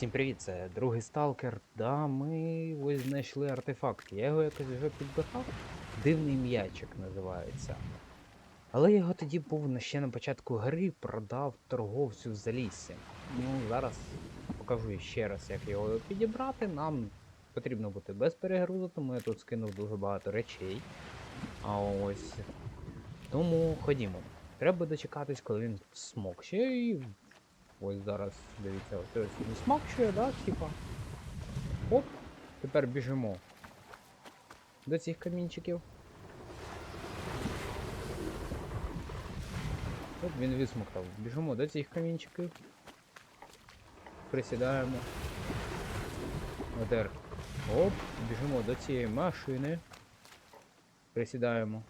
Всім привіт, це другий сталкер. Да, ми ось знайшли артефакт. Я його якось вже підбирав. Дивний м'ячик називається. Але я його тоді був ще на початку гри продав торговцю в заліссі. Ну, зараз покажу ще раз, як його підібрати. Нам потрібно бути без перегрузу, тому я тут скинув дуже багато речей. А ось. Тому ходімо. Треба дочекатись, коли він смокче і Ось зараз, дивіться, ось ось він смакчує, да, типа. Оп, тепер біжимо до цих камінчиків. Оп, він висмоктав. Біжимо до цих камінчиків. Присідаємо. Отер. Оп, біжимо до цієї машини. Присідаємо.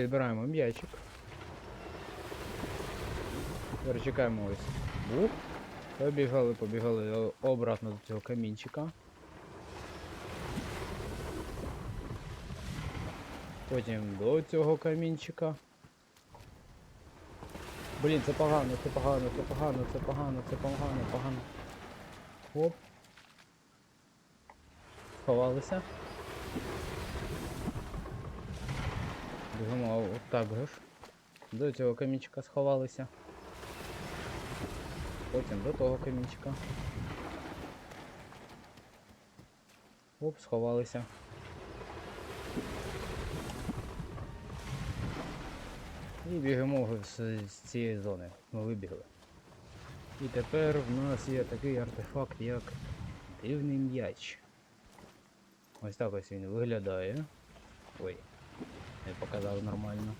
Підбираємо м'ячик. Тепер чекаємо ось. Бух. Побігали, побігали обратно до цього камінчика. Потім до цього камінчика. Блін, це погано, це погано, це погано, це погано, це погано, погано. Оп. Сховалися. Біжимо так ж. До цього камінчика сховалися. Потім до того камінчика. Оп, сховалися. І біжимо з, з цієї зони. Ми вибігли. І тепер в нас є такий артефакт, як дивний м'яч. Ось так ось він виглядає. Ой, не показав нормально.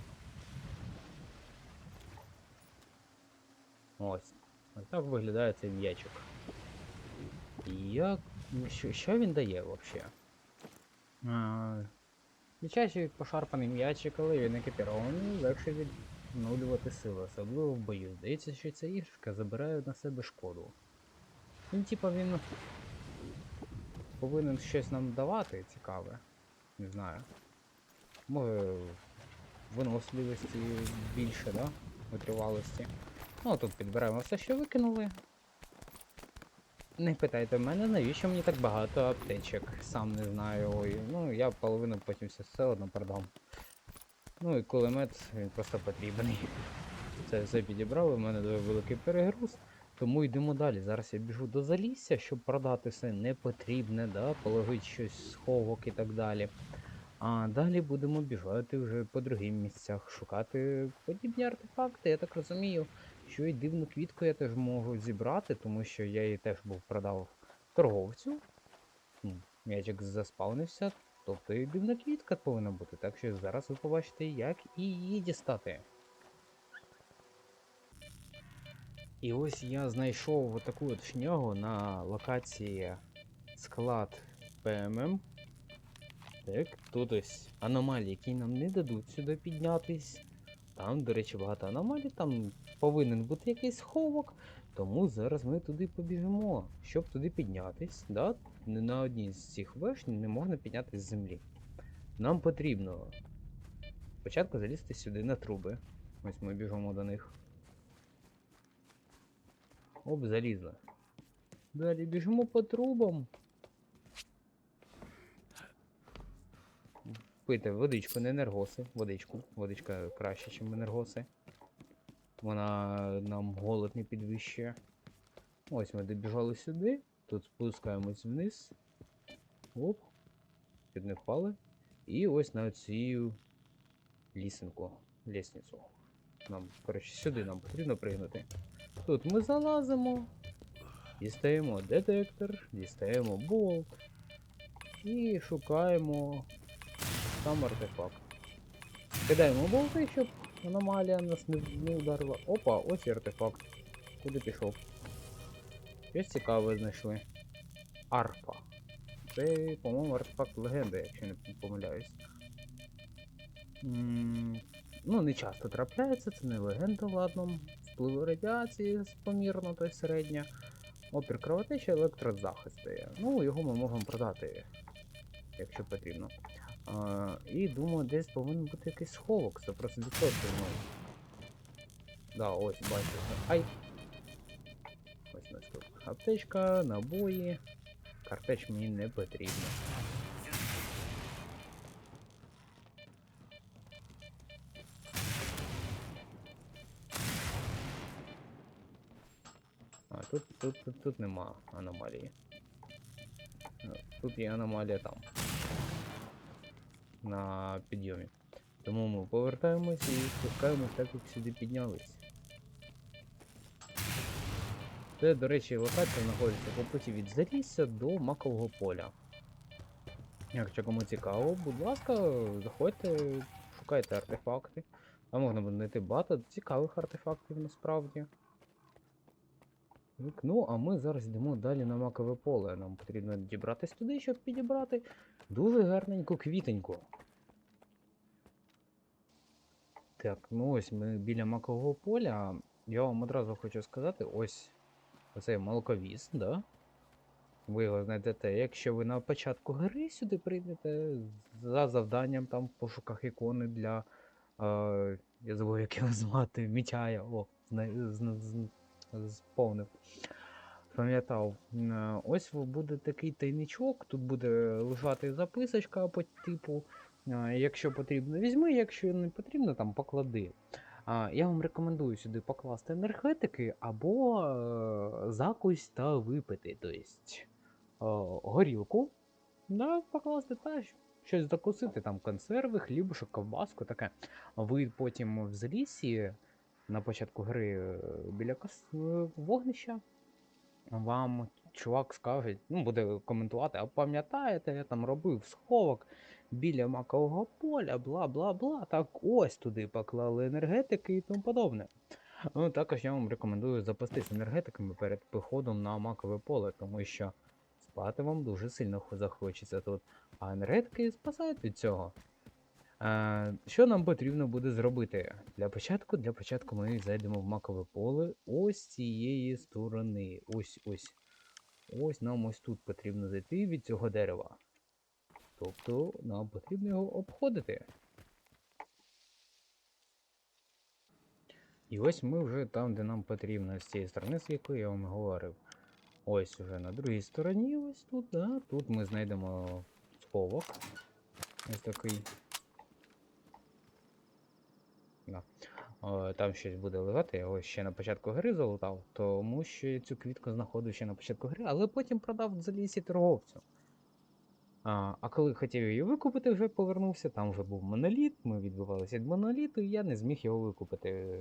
Ось. Ось так виглядає цей м'ячик. Як. ну, Що, що він дає взагалі? Дитячий пошарпаний м'ячик, але він екіпірований, легше відновлювати сили, особливо в бою. Здається, що ця іграшка забирає на себе шкоду. Він типа він повинен щось нам давати цікаве. Не знаю. Виносливості більше, да? Витривалості. Ну, тут підберемо все, що викинули. Не питайте мене, навіщо мені так багато аптечок. Сам не знаю. Ой. Ну, я половину потім все, все одно продам. Ну і кулемет, він просто потрібний. Це все підібрали, в мене дуже великий перегруз. Тому йдемо далі. Зараз я біжу до залісся, щоб продати все непотрібне, да, положити щось сховок і так далі. А далі будемо біжати вже по другим місцях, шукати подібні артефакти. Я так розумію, що і дивну квітку я теж можу зібрати, тому що я її теж був продав торговцю. М'ячик заспавнився, тобто і дивна квітка повинна бути. Так що зараз ви побачите, як її дістати. І ось я знайшов таку от шнягу на локації склад ПММ. Так, тут ось аномалії, які нам не дадуть сюди піднятись. Там, до речі, багато аномалій, там повинен бути якийсь сховок. Тому зараз ми туди побіжимо, щоб туди піднятись. Да? На одній з цих виш не можна піднятися з землі. Нам потрібно спочатку залізти сюди на труби. Ось ми біжимо до них. Оп, залізли. Далі біжимо по трубам. Пити водичку, не енергоси. Водичку. Водичка краще, ніж енергоси. Вона нам голод не підвищує. Ось ми добіжали сюди. Тут спускаємось вниз. Оп. Чуть не впали. І ось на цю лісенку. Лісницю. Нам, коротше, сюди нам потрібно пригнути. Тут ми залазимо. Дістаємо детектор, дістаємо болт. І шукаємо сам артефакт. Кидаємо болти, щоб аномалія нас не, ударила. Опа, ось і артефакт. Куди пішов? Щось цікаве знайшли. Арфа. Це, по-моєму, артефакт легенди, якщо не помиляюсь. Ну, не часто трапляється, це не легенда, ладно. Впливу радіації помірно, то й середня. Опір кровотечі, електрозахист. Ну, його ми можемо продати, якщо потрібно. А, і думаю, десь повинен бути якийсь сховок, 100% ну. Да, ось, бачите. Ай! Ось нас тут аптечка, набої. Картеч мені не потрібно. А, тут, тут, тут, тут нема аномалії. Тут є аномалія там. На підйомі. Тому ми повертаємось і спускаємось так, як сюди піднялись. Це, до речі, локація знаходиться по путі від Залісся до макового поля. Якщо кому цікаво, будь ласка, заходьте, шукайте артефакти. А можна буде знайти багато цікавих артефактів насправді. Ну, а ми зараз йдемо далі на макове поле. Нам потрібно дібратись туди, щоб підібрати дуже гарненьку квітеньку. Так, ну ось ми біля макового поля. Я вам одразу хочу сказати, ось оцей молоковіз, да? Ви його знайдете, якщо ви на початку гри сюди прийдете за завданням там в пошуках ікони для. Е, я забув, як його звати, Мітяя. О, зна- зна- зн- сповнив. Пам'ятав. Е, Ось буде такий тайничок, тут буде лежати записочка по типу. е, Якщо потрібно, візьми, якщо не потрібно, там поклади. Я вам рекомендую сюди покласти енергетики або е, закусь та випити. Тобто горілку, да, покласти та щось закусити, там консерви, хлібушок, ковбаску, таке. Ви потім в залісі на початку гри біля вогнища вам чувак скаже, ну, буде коментувати, а пам'ятаєте, я там робив сховок біля макового поля, бла бла бла. Так ось туди поклали енергетики і тому подобне. Ну, також я вам рекомендую запастись енергетиками перед походом на макове поле, тому що спати вам дуже сильно захочеться тут. А енергетики спасають від цього. Що нам потрібно буде зробити? Для початку, для початку ми зайдемо в макове поле ось цієї сторони. Ось ось. Ось нам ось тут потрібно зайти від цього дерева. Тобто нам потрібно його обходити. І ось ми вже там, де нам потрібно, з цієї сторони, з якої я вам говорив. Ось уже на другій стороні, ось тут, да, тут ми знайдемо сховок. Ось такий. Да. О, там щось буде лежати, я ось ще на початку гри залутав, тому що я цю квітку знаходив ще на початку гри, але потім продав в залісі торговцю. А, а коли хотів її викупити, вже повернувся, там вже був моноліт, ми відбивалися від моноліту, і я не зміг його викупити.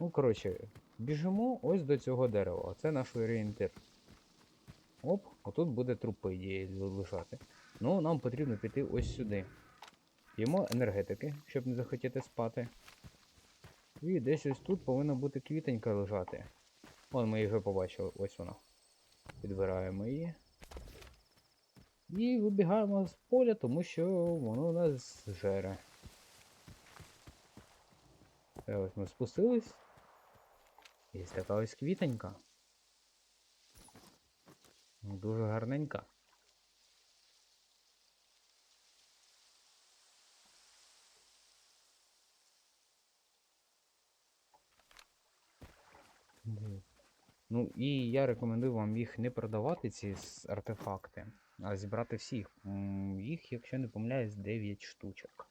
Ну, коротше, біжимо ось до цього дерева. Це наш орієнтир. Оп, отут буде труп, по ідеї. Ну, нам потрібно піти ось сюди. П'ємо енергетики, щоб не захотіти спати. І десь ось тут повинна бути квітенька лежати. Вон ми її вже побачили, ось вона. Підбираємо її. І вибігаємо з поля, тому що воно нас жере. Е, Ось ми спустились. Є така ось квітенька. Дуже гарненька. Ну і я рекомендую вам їх не продавати, ці артефакти, а зібрати всіх. Їх, якщо не помиляюсь, 9 штучок.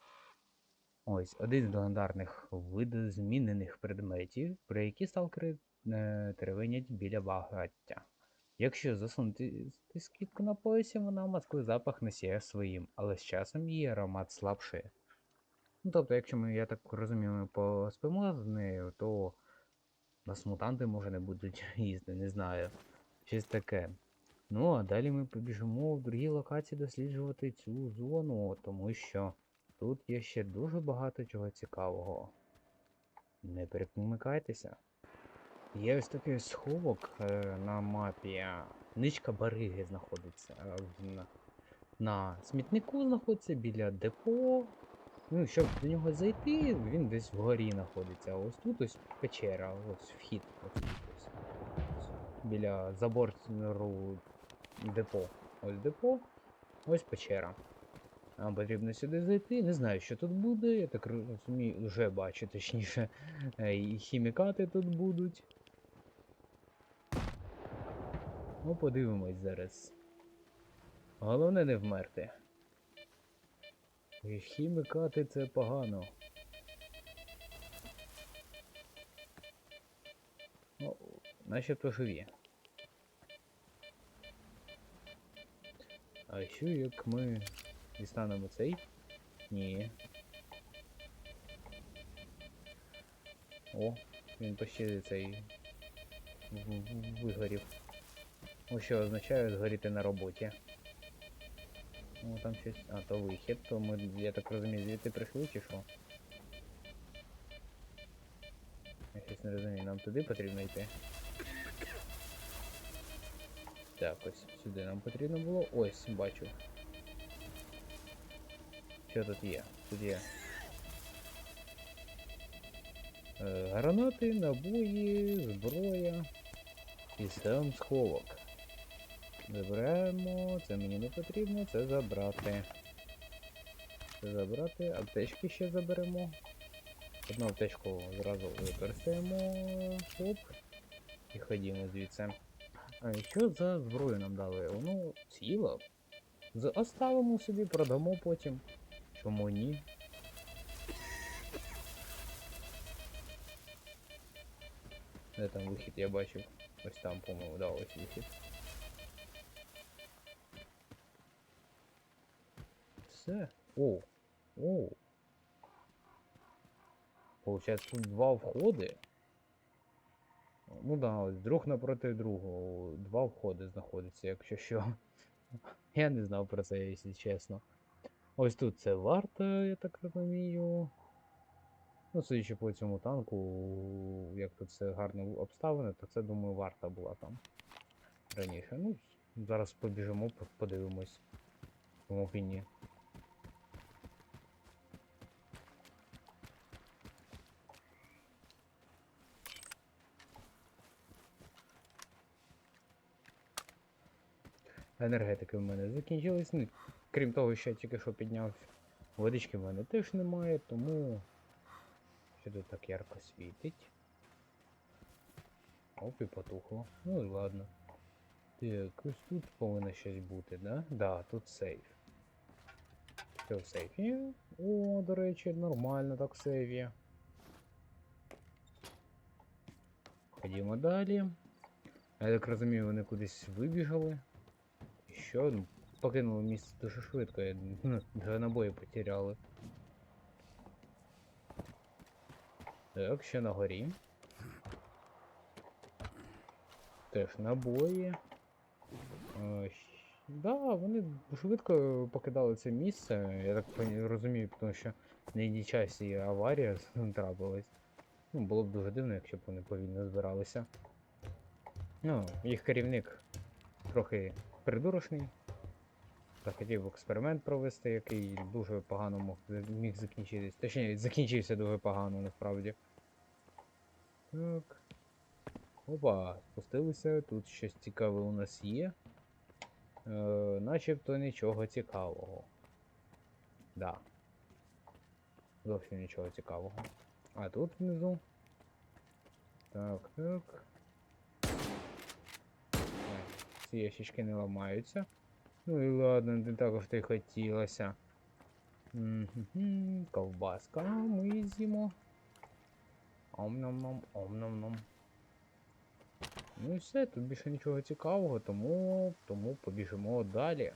Ось один з легендарних видозмінених предметів, про які сталкери е, теревенять біля багаття. Якщо засунути скидку на поясі, вона маскує запах не сіє своїм, але з часом її аромат слабшає. Ну тобто, якщо ми, я так розумію, поспимо з нею, то нас мутанти може не будуть їсти, не знаю. Щось таке. Ну, а далі ми побіжимо в другі локації досліджувати цю зону, тому що тут є ще дуже багато чого цікавого. Не перемикайтеся. Є ось такий сховок е, на мапі. Ничка Бариги знаходиться. е, на смітнику знаходиться біля депо. Ну, щоб до нього зайти, він десь вгорі знаходиться. Ось тут ось печера, ось вхід. Ось ось. Ось Біля забору депо. Ось депо, ось печера. Нам потрібно сюди зайти. Не знаю, що тут буде. Я так розумію, вже бачу, точніше, е, і хімікати тут будуть. Ну, подивимось зараз. Головне не вмерти. Хімікати це погано. Ну, начебто живі. А що як ми дістанемо цей? Ні. О, він почти цей вигорів. Ось що означає згоріти на роботі. О, там щось. А, то вихід, то ми, я так розумію, звідти прийшли чи що? Я щось не розумію, нам туди потрібно йти. Так, ось сюди нам потрібно було. Ось, бачу. Що тут є? Тут є. Е, гранати, набої, зброя і сам сховок. Забираємо, це мені не потрібно, це забрати. Це забрати, аптечки ще заберемо. Одну аптечку зразу використаємо. Оп. І ходімо звідси. А що за зброю нам дали? Воно ціло. Оставимо собі, продамо потім. Чому ні? Де там вихід я бачив? Ось там, по-моєму, да, ось вихід. Все. О! О! Получається, тут два входи. Ну да, друг напроти другого. Два входи знаходяться, якщо що. Я не знав про це, якщо чесно. Ось тут це варта, я так розумію. Ну, судячи по цьому танку, як тут все гарно обставлено, то це, думаю, варта була там раніше. Ну, зараз побіжимо, подивимось. Чому б і. Енергетики в мене закінчились. Ну, крім того, що я тільки що піднявся. Водички в мене теж немає, тому. Що тут так ярко світить. Оп, і потухло. Ну і ладно. Так, ось тут повинно щось бути, да? Да, тут сейф. Що в сейфі? О, до речі, нормально так в сейфі. Ходімо далі. Я так розумію, вони кудись вибіжали. І що? Ну, покинули місце дуже швидко, я, ну, вже набої потеряли. Так, ще на горі. Теж набої. А, щ- да, вони швидко покидали це місце. Я так розумію, тому що на її часі аварія трапилась. Ну, було б дуже дивно, якщо б вони повільно збиралися. Ну, їх керівник трохи придурочний. Захотів експеримент провести, який дуже погано мог, міг закінчитись. Точніше, закінчився дуже погано насправді. Так. Опа, спустилися, тут щось цікаве у нас є. Е, начебто нічого цікавого. Да. Зовсім нічого цікавого. А тут внизу. Так, так. Ці ящички не ламаються. Ну і ладно, не так уж й хотілося. Ковбаска, ми з'їмо. Ом-ном-ном, ом-ном-ном. Ну і все, тут більше нічого цікавого, тому, тому побіжимо далі.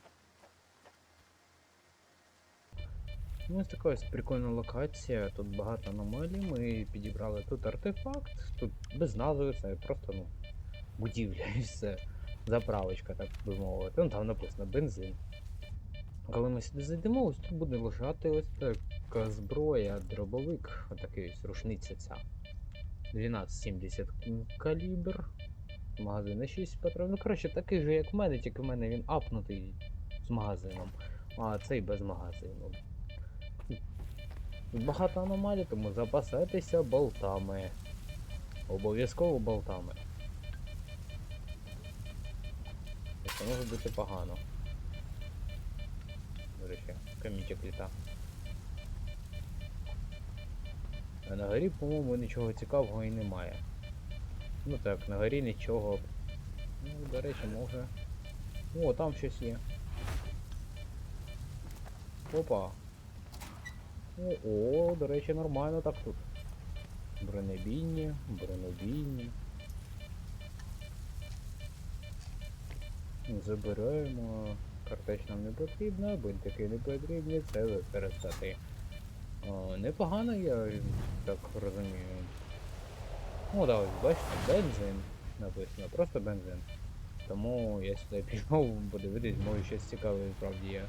Ну, ось така ось прикольна локація, тут багато аномалій, ми підібрали тут артефакт, тут без назви, це просто ну, будівля і все. Заправочка, так би мовити. Ну там написано бензин. Коли ми сюди зайдемо, ось тут буде лежати ось така зброя, дробовик, отакий ось рушниця ця. 1270 калібр. Магазин на 6 патронів. Ну, коротше, такий же, як в мене, тільки в мене він апнутий з магазином, а цей без магазину. Багато аномалій, тому запасайтеся болтами. Обов'язково болтами. Це може бути погано. До речі. Камінчик літа. А на горі, по-моєму, нічого цікавого і немає. Ну так, на горі нічого. Ну, до речі, може. О, там щось є. Опа. О, о, до речі, нормально так тут. Бронебійні, бронебійні. Забираємо. Картеч нам не потрібна, бинтики не потрібні, це використати. О, непогано, я так розумію. О, да, ось бачите, бензин написано, просто бензин. Тому я сюди пішов подивитись, може щось цікаве справді є.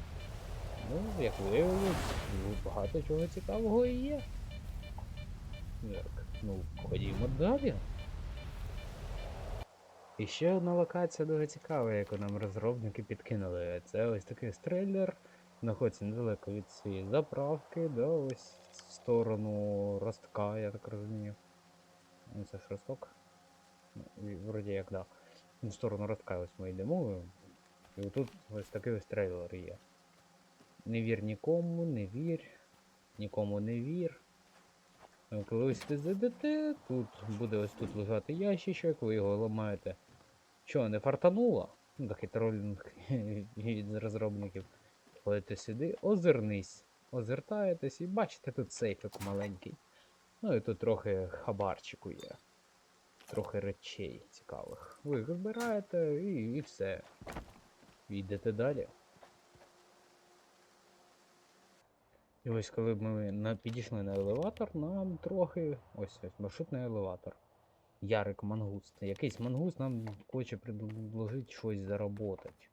Ну, як виявилось, багато чого цікавого і є. Так, ну, ходімо далі. І ще одна локація дуже цікава, яку нам розробники підкинули. Це ось такий стрелер. Знаходиться недалеко від цієї заправки, да, ось в сторону ростка, я так розумію. Ну, це ж росток. Ну, вроді як да. В сторону ростка ось ми йдемо. І отут ось такий ось трейлер є. Не вір нікому, не вір, нікому не вір. Коли ви сюди зайдете, тут буде ось тут лежати ящичок, ви його ламаєте. Що, не фартануло? Ну, такий тролінг від розробників. Ходите сюди, озирнись. Озертаєтесь і бачите тут сейфик маленький. Ну і тут трохи хабарчику є. Трохи речей цікавих. Ви їх збираєте і, і все. Йдете далі. І ось коли ми на, підійшли на елеватор, нам трохи. Ось ось маршрутний елеватор. Ярик Мангуст. Якийсь мангуст нам хоче предложити щось заработати.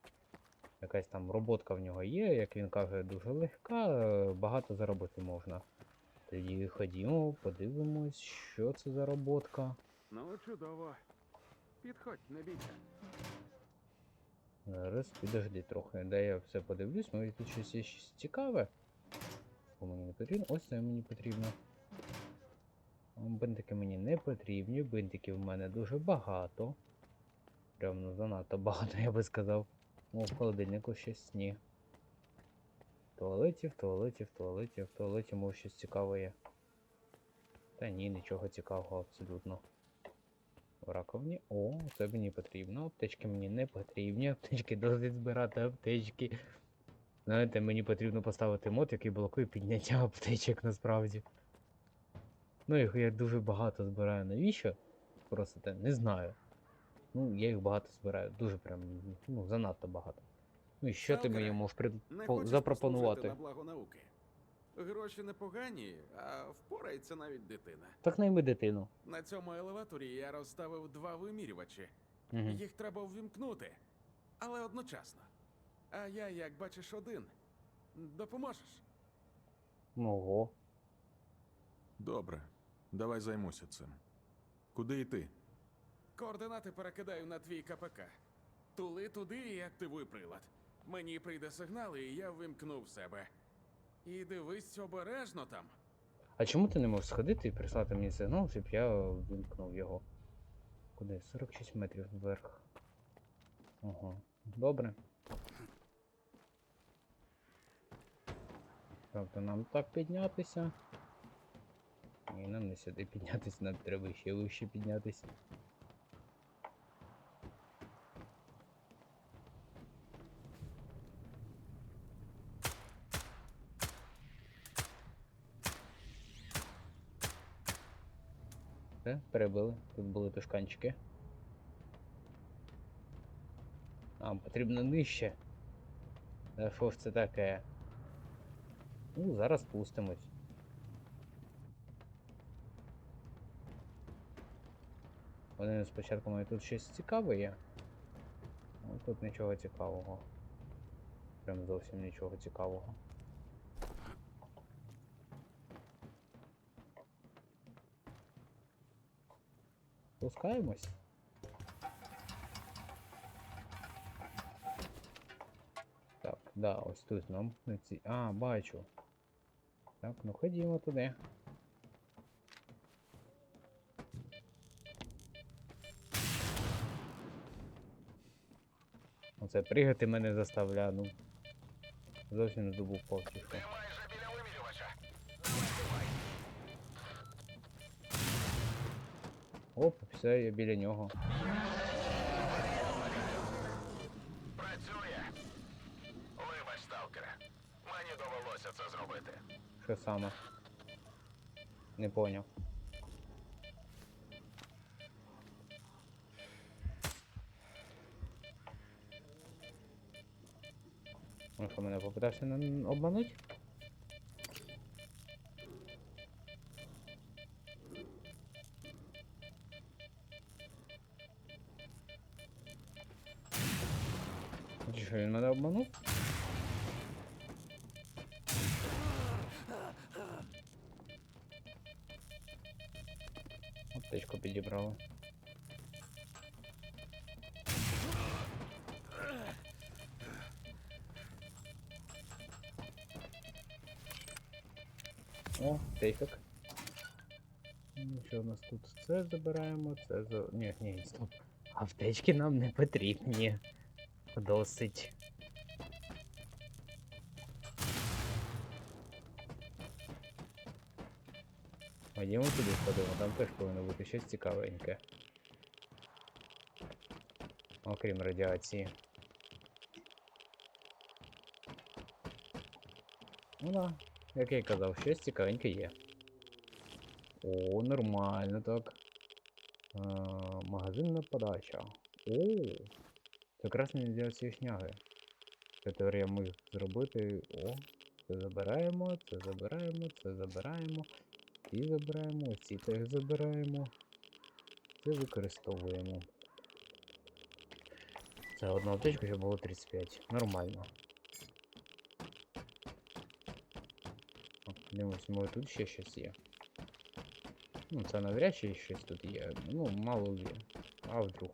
Якась там роботка в нього є, як він каже, дуже легка, багато заробити можна. Тоді ходімо, подивимось, що це за роботка. Ну, чудово. Підходь, не бійся. Зараз підожди трохи, де я все подивлюсь, може тут щось є щось цікаве. Що мені не потрібно? Ось це мені потрібно. Бинтики мені не потрібні, бинтиків в мене дуже багато. Прям ну занадто багато, я би сказав. О, в холодильнику щось ні. В туалеті, в туалеті, в туалеті, в туалеті може щось цікаве є. Та ні, нічого цікавого абсолютно. В раковні. О, це мені потрібно. Аптечки мені не потрібні. Аптечки досить збирати аптечки. Знаєте, мені потрібно поставити мод, який блокує підняття аптечок насправді. Ну, їх я дуже багато збираю. Навіщо? Просите? Не знаю. Ну, я їх багато збираю. Дуже прям, ну, занадто багато. Ну і що ти мені можеш пред... По- запропонувати? на благо науки. Гроші непогані, а впорається навіть дитина. Так найми дитину. На цьому елеваторі я розставив два вимірювачі. Угу. Їх треба ввімкнути, але одночасно. А я, як бачиш, один. Допоможеш? Ого. Добре, давай займуся цим. Куди йти? Координати перекидаю на твій КПК. Тули туди і активуй прилад. Мені прийде сигнал, і я вимкну в себе. І дивись обережно там. А чому ти не можеш сходити і прислати мені сигнал, щоб я вимкнув його? Куди? 46 метрів вверх. Ага. Добре. Тобто нам так піднятися. Ні, нам не сюди піднятися, нам треба ще вище піднятися. Все, перебили. Тут були тушканчики. Нам потрібно нижче. Що ж це таке? Ну, зараз спустимось. Вони спочатку мають тут щось цікаве є. Ну, тут нічого цікавого. Прям зовсім нічого цікавого. Спускаємось. Так, да, ось тут нам на ці. А, бачу. Так, ну ходімо туди. Оце пригати мене заставляє, ну. Зовсім не добув вимірювача. Оп, все, я біля нього. Працює. Вибач, сталкере. Мені довелося це зробити. Що саме? Не поняв. Ну що, мене попитався на обмануть? Чи що, він мене обманув? Аптечку підібрали. Сейфик. Ну, що у нас тут? Це забираємо, це за. Ні, ні, стоп. Аптечки нам не потрібні. Досить. Ходімо туди сходимо, там теж повинно бути щось цікавеньке. Окрім радіації. Ну да, як я й казав, щось цікавеньке є. О, нормально так. А, магазинна подача. О, якраз не для цієї шняги. Це тепер я міг зробити. О, це забираємо, це забираємо, це забираємо. Ці забираємо, ці теж забираємо. Це використовуємо. Це одна аптечка, щоб було 35. Нормально. Дивимось, може тут ще щось є. Ну, це навряд чи щось тут є. Ну, мало ли. А вдруг.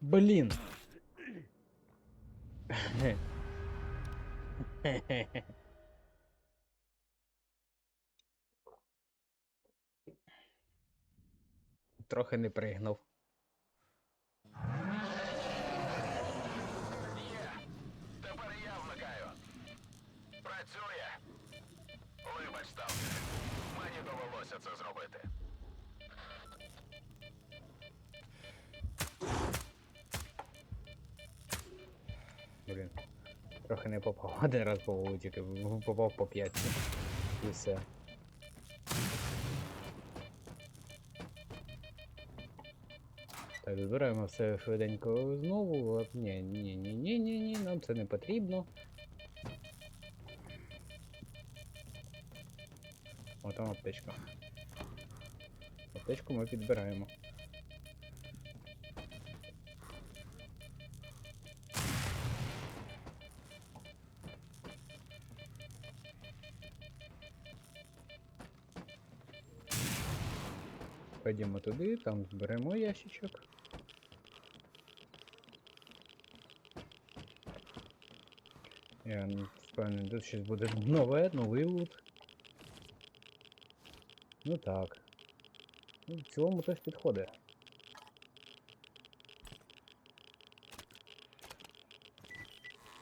Блін. Трохи не пригнув. Є. Тепер я вмикаю. Працює. Вибач, сталкере. Мені довелося це зробити. Блін. Трохи не попав. Один раз по тільки попав по п'ятці. І все. Так, збираємо все швиденько знову. Ні, ні, ні, ні, ні, нам це не потрібно. О, там аптечка. Аптечку ми підбираємо. Ходімо туди, там зберемо ящичок. Я впевнений, тут щось буде нове, новий лут. Ну так. Ну, в цілому теж підходить.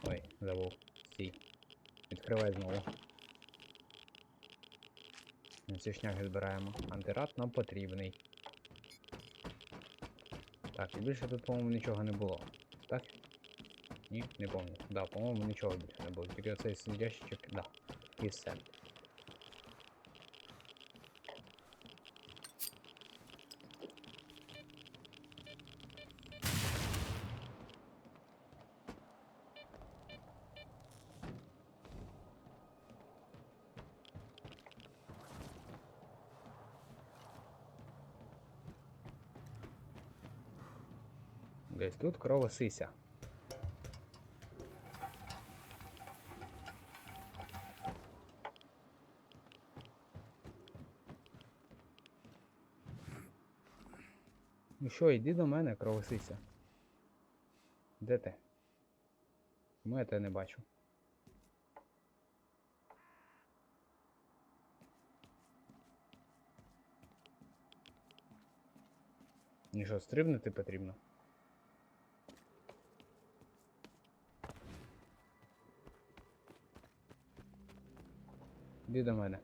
Ой, забув. Стій. Відкривай знову. Ці шняги збираємо. Антирад нам потрібний. Так, і більше тут, по-моєму, нічого не було. Так? Ні, не пам'ятаю. Да, по-моєму, нічого більше не було. Тільки оцей ящичок, да. І все. Десь тут крова сися. Що, йди до мене, кровосися. Де ти? Чому я тебе не бачу? Мені що, стрибнути потрібно? Іди до мене.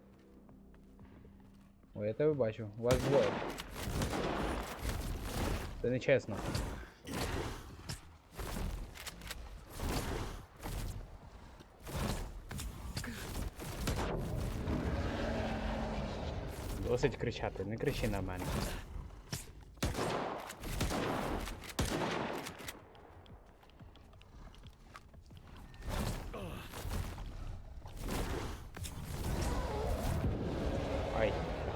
О, я тебе бачу. Вас двоє. Це не чесно. Досить кричати, не кричи на мене. Ай,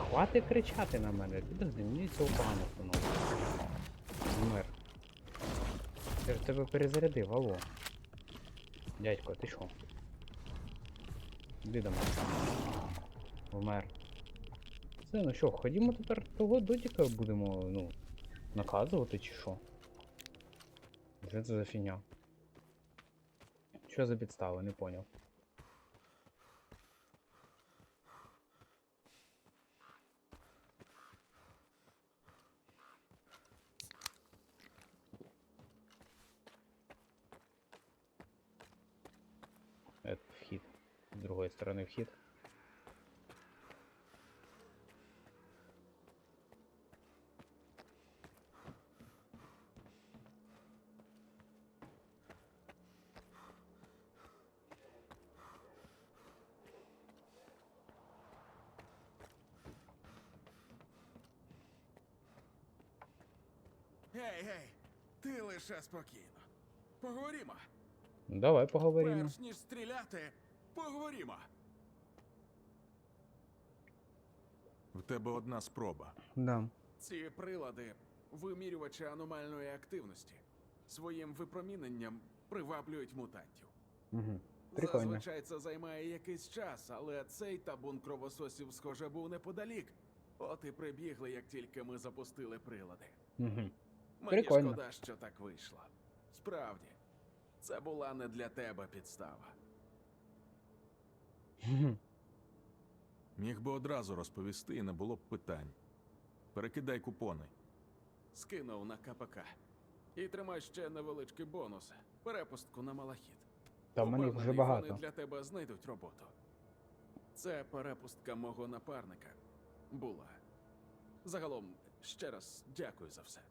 хватить кричати на мене. Підожди, мені цього погано становиться. Вмер. Я ж тебе перезарядив, алло. Дядько, ти що? Іди до мене. Вмер. Все, ну що, ходімо тепер того додіка будемо, ну, наказувати чи що? Що це за фігня? Що за підстави, не поняв. вхід. Гей, гей, ти лише спокійно. Поговоримо. Ну, Давай поговоримо. Перш ніж стріляти, поговоримо. Тебе одна спроба. Да. Ці прилади вимірювачі аномальної активності. Своїм випроміненням приваблюють мутантів. Угу. Прикольно. Зазвичай це займає якийсь час, але цей табун кровососів, схоже, був неподалік. От і прибігли, як тільки ми запустили прилади. Угу. Мені Прикольно. шкода, що так вийшло. Справді, це була не для тебе підстава. Міг би одразу розповісти і не було б питань. Перекидай купони. Скинув на КПК. І тримай ще невеличкий бонус. Перепустку на малахіт. Та в мене їх вже Упевнений, багато. Вони для тебе знайдуть роботу. Це перепустка мого напарника. Була. Загалом, ще раз дякую за все.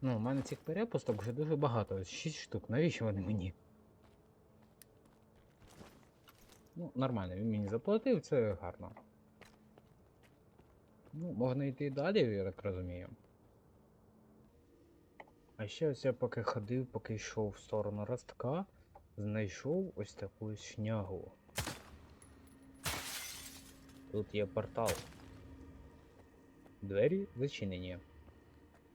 Ну, у мене цих перепусток вже дуже багато. ось Шість штук. Навіщо вони мені? Ну, нормально, він мені заплатив, це гарно. Ну, можна йти далі, я так розумію. А ще ось я поки ходив, поки йшов в сторону ростка, знайшов ось таку шнягу. Тут є портал. Двері зачинені.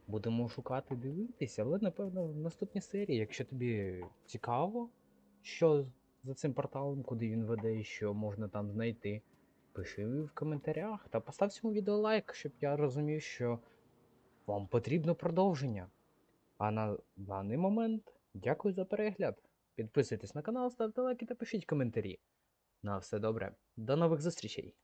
Будемо шукати, дивитися, але напевно в наступній серії, якщо тобі цікаво, що за цим порталом, куди він веде і що можна там знайти, пиши в коментарях та постав цьому відео лайк, щоб я розумів, що вам потрібно продовження. А на даний момент дякую за перегляд. Підписуйтесь на канал, ставте лайки та пишіть коментарі. На все добре. До нових зустрічей!